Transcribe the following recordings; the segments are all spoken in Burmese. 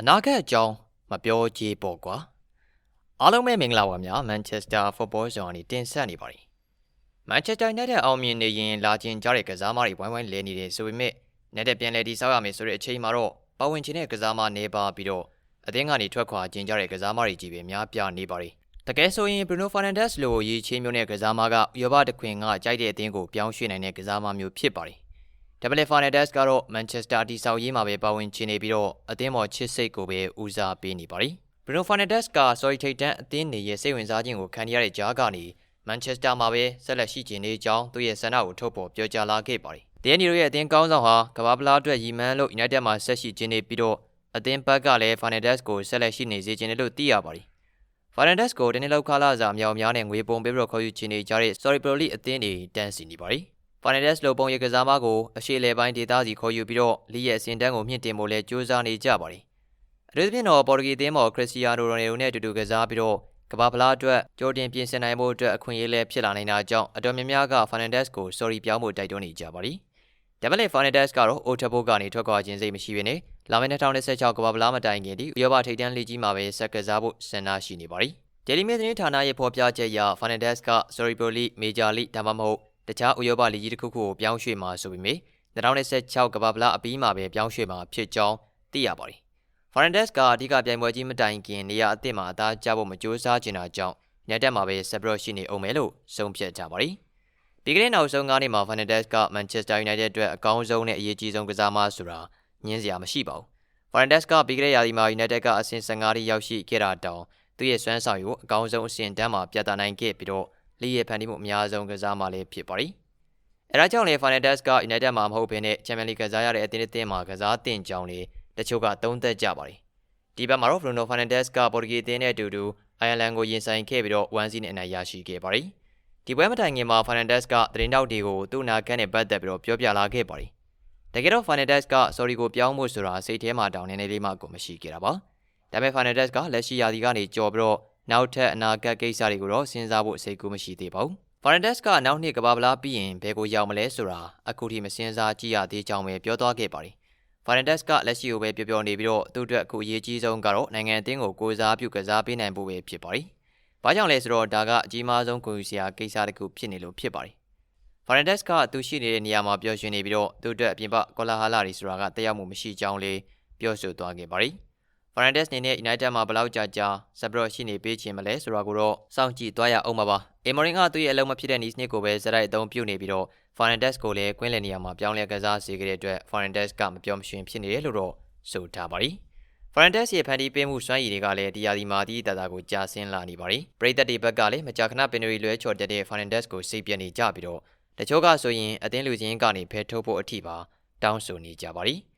အနာဂတ်အကြောင်းမပြောကြည့်ပေါ့ကွာအားလုံးပဲမင်္ဂလာပါများမန်ချက်စတာဖုတ်ဘောဇွန်ကနေတင်ဆက်နေပါတယ်မန်ချက်စတာနဲ့တဲ့အောင်မြင်နေရင်လာကျင်ကြတဲ့ကစားမတွေဝိုင်းဝိုင်းလဲနေတယ်ဆိုပေမဲ့နဲ့တဲ့ပြန်လဲတီဆောက်ရမယ်ဆိုတဲ့အချိန်မှာတော့ပဝင်ချင်တဲ့ကစားမနေပါပြီးတော့အသင်းကနေထွက်ခွာကျင်ကြတဲ့ကစားမတွေကြီးပဲများပြားနေပါတယ်တကယ်ဆိုရင် Bruno Fernandes လိုရေးချင်းမျိုးနဲ့ကစားမကဥရောပတခွင်ကကြိုက်တဲ့အသင်းကိုပြောင်းရွှေ့နိုင်တဲ့ကစားမမျိုးဖြစ်ပါတယ်။ Double Fernandes ကတော့ Manchester တီဆောက်ရေးမှာပဲပါဝင်ချင်နေပြီးတော့အသင်းပေါ်ချစ်စိတ်ကိုပဲဦးစားပေးနေပါတယ်။ Bruno Fernandes က Sorry ထိတ်တန်းအသင်းနေရဲ့စိတ်ဝင်စားခြင်းကိုခံရတဲ့ကြားကနေ Manchester မှာပဲဆက်လက်ရှိကျင်နေကြောင်းသူ့ရဲ့ဆန္ဒကိုထုတ်ဖော်ပြောကြားလာခဲ့ပါတယ်။ DNA တို့ရဲ့အသင်းကောင်းဆောင်ဟာကမ္ဘာပလားအတွက်ရည်မှန်းလို့ United မှာဆက်ရှိကျင်းနေပြီးတော့အသင်းဘက်ကလည်း Fernandes ကိုဆက်လက်ရှိနေစေချင်တယ်လို့သိရပါတယ်။ Fernandes ကိုတနေ့လောက်ခလာစာမြောင်များနဲ့ငွေပုံပေးပြီးတော့ခေါ်ယူချင်နေကြတဲ့ Sorry Pro League အသင်းတွေတန်းစီနေပါတယ်။ Fernandes လိုပုံရိပ်ကစားမကိုအရှိလေပိုင်းဒေသစီခေါ်ယူပြီးတော့လိရဲ့အစင်တန်းကိုမြင့်တင်ဖို့လဲကြိုးစားနေကြပါတယ်။အထူးသဖြင့်တော့ပေါ်တူဂီအသင်းပေါ်ခရစ္စတီယာနိုရိုနယ်ဒိုနဲ့အတူတူကစားပြီးတော့ကမ္ဘာဖလားအတွက်ကြိုတင်ပြင်ဆင်နိုင်ဖို့အတွက်အခွင့်အရေးလဲဖြစ်လာနိုင်တာကြောင့်အတော်များများက Fernandes ကို Sorry ပြောင်းဖို့တိုက်တွန်းနေကြပါတယ်။ဒါပေမဲ့ Fernandes ကတော့ Old Trafford ကနေထွက်ခွာခြင်းစိတ်မရှိဘဲနဲ့လာမယ့်2026ကမ္ဘာဖလားမတိုင်ခင်ဒီဥရောပထိပ်တန်းလိကြီးမှာပဲဆက်ကစားဖို့ဆန္ဒရှိနေပါတယ်။ Daily Mail သတင်းဌာနရဲ့ဖော်ပြချက်အရ Fernandes က Sorry Pro League, Major League ဒါမှမဟုတ် တခြားဥရောပလိကြီးတစ်ခုခုကိုပြောင်းရွှေ့မှာဆိုပေမဲ့2026ကမ္ဘာဖလားအပြီးမှာပဲပြောင်းရွှေ့မှာဖြစ်ကြောင်းသိရပါတယ်။ Fernandes ကအဓိကပြိုင်ပွဲကြီးမတိုင်ခင်နေရာအသစ်မှာအသားကျဖို့မကြိုးစားချင်တာကြောင့်ညတက်မှာပဲဆက်ပြီးတော့ရှိနေအောင်မယ်လို့ဆုံးဖြတ်ကြပါတယ်။ဒီကနေ့နောက်ဆုံးကားနေ့မှာ Fernandes က Manchester United အတွက်အကောင်းဆုံးနဲ့အရေးကြီးဆုံးကစားမဆိုတာညင်းစရာမရှိပါဘူး။ Fernandes ကပြီးခဲ့တဲ့ရာသီမှာ United ကအဆင့်15ထိရောက်ရှိခဲ့တာတောင်သူ့ရဲ့စွမ်းဆောင်ရည်ကိုအကောင်းဆုံးအဆင့်တန်းမှာပြသနိုင်ခဲ့ပြီးတော့ လိရဲ့ဖန်တီးမှုအများဆုံးကစားမလည်းဖြစ်ပါတယ်။အဲဒါကြောင့်လေ Fernandes က United မှာမဟုတ်ဘဲနဲ့ Champions League ကစားရတဲ့အသင်းအသင်းမှာကစားတင်ကြောင်းလေတချို့ကသုံးသပ်ကြပါတယ်။ဒီဘက်မှာတော့ Bruno Fernandes ကပေါ်တူဂီအသင်းနဲ့အတူတူအိုင်ယာလန်ကိုရင်ဆိုင်ခဲ့ပြီးတော့1-0နဲ့အနိုင်ရရှိခဲ့ပါတယ်။ဒီပွဲမတိုင်ခင်မှာ Fernandes ကသတင်းတောက်တွေကိုသူ့နာခန့်နဲ့ပတ်သက်ပြီးတော့ပြောပြလာခဲ့ပါတယ်။တကယ်တော့ Fernandes က sorry ကိုပြောင်းဖို့ဆိုတာစိတ်ထဲမှာတောင်းနေနေလေးမှကိုမရှိခဲ့တာပါ။ဒါပေမဲ့ Fernandes ကလက်ရှိရာသီကနေကြော်ပြီးတော့ နောက်ထပ်အနာဂတ်ကိစ္စတွေကိုတော့စဉ်းစားဖို့စိတ်ကူးမရှိသေးပါဘူး။ Fernandes ကနောက်နှစ်ကမ္ဘာပလားပြီးရင်ဘယ်ကိုရောက်မလဲဆိုတာအခုထိမစဉ်းစားကြည့်ရသေးကြောင်းပဲပြောသွားခဲ့ပါတယ်။ Fernandes ကလက်ရှိကိုပဲပြောပြောနေပြီးတော့သူ့အတွက်အခုအရေးကြီးဆုံးကတော့နိုင်ငံအသင်းကိုကိုစားပြုကစားပေးနိုင်ဖို့ပဲဖြစ်ပါတယ်။ဘာကြောင့်လဲဆိုတော့ဒါကအကြီးမားဆုံးကိုယူစရာကိစ္စတစ်ခုဖြစ်နေလို့ဖြစ်ပါတယ်။ Fernandes ကသူရှိနေတဲ့နေရာမှာပျော်ရွှင်နေပြီးတော့သူ့အတွက်အပြင်ပကောလာဟာလာတွေဆိုတာကတက်ရောက်မှုမရှိကြောင်းလေးပြောဆိုသွားခဲ့ပါတယ်။ Fernandes နေနဲ့ United မှာဘယ်လောက်ကြာကြာဆက်ပြီးတော့ရှိနေပေးခြင်းမလဲဆိုတာကိုတော့စောင့်ကြည့်သွားရအောင်ပါပါ။ Emery ကသူ့ရဲ့အလုံးမဖြစ်တဲ့နီးစနစ်ကိုပဲဇက်တိုက်အသုံးပြုနေပြီးတော့ Fernandes ကိုလည်းကွင်းလယ်နေရာမှာပြောင်းလဲကစားစေခဲ့တဲ့အတွက် Fernandes ကမပြောမရှင်ဖြစ်နေတယ်လို့တော့ဆိုထားပါတယ်။ Fernandes ရဲ့ဖန်တီးပေးမှုစွမ်းရည်တွေကလည်းဒီယာဒီမာတီးတာတာကိုကြာဆင်းလာနေပါတယ်။ပရိသတ်တွေဘက်ကလည်းမကြာခဏပင်တွေလွဲချော်တက်တဲ့ Fernandes ကိုစိတ်ပြနေကြပြီးတော့တချို့ကဆိုရင်အသင်းလူချင်းကနေဖယ်ထုတ်ဖို့အထိပါတောင်းဆိုနေကြပါတယ်။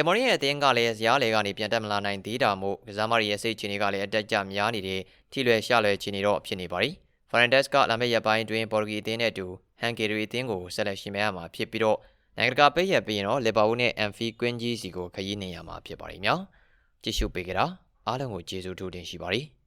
အမေရီရဲ့အသင်းကလည်းဇရားလေကနေပြန်တက်မလာနိုင်သေးတာမို့ကစားမတွေရဲ့စိတ်ချတွေကလည်းအတက်ကြများနေတဲ့ထိလွယ်ရှလွယ်ချင်နေတော့ဖြစ်နေပါတယ်။ Fernandes ကလာမယ့်ရက်ပိုင်းတွင်ပေါ်တူဂီအသင်းနဲ့အတူဟန်ဂေရီအသင်းကိုဆက်လက်ရှင်မဲ့ရမှာဖြစ်ပြီးတော့နိုင်ငံတကာပေးရပြီးရင်တော့လီဗာပူးနဲ့အန်ဖီကွင်းကြီးစီကိုခရီးနှင်ရမှာဖြစ်ပါတယ်ညာ။ကြည့်ရှုပေးကြတာအားလုံးကိုကျေးဇူးတင်ရှိပါတယ်။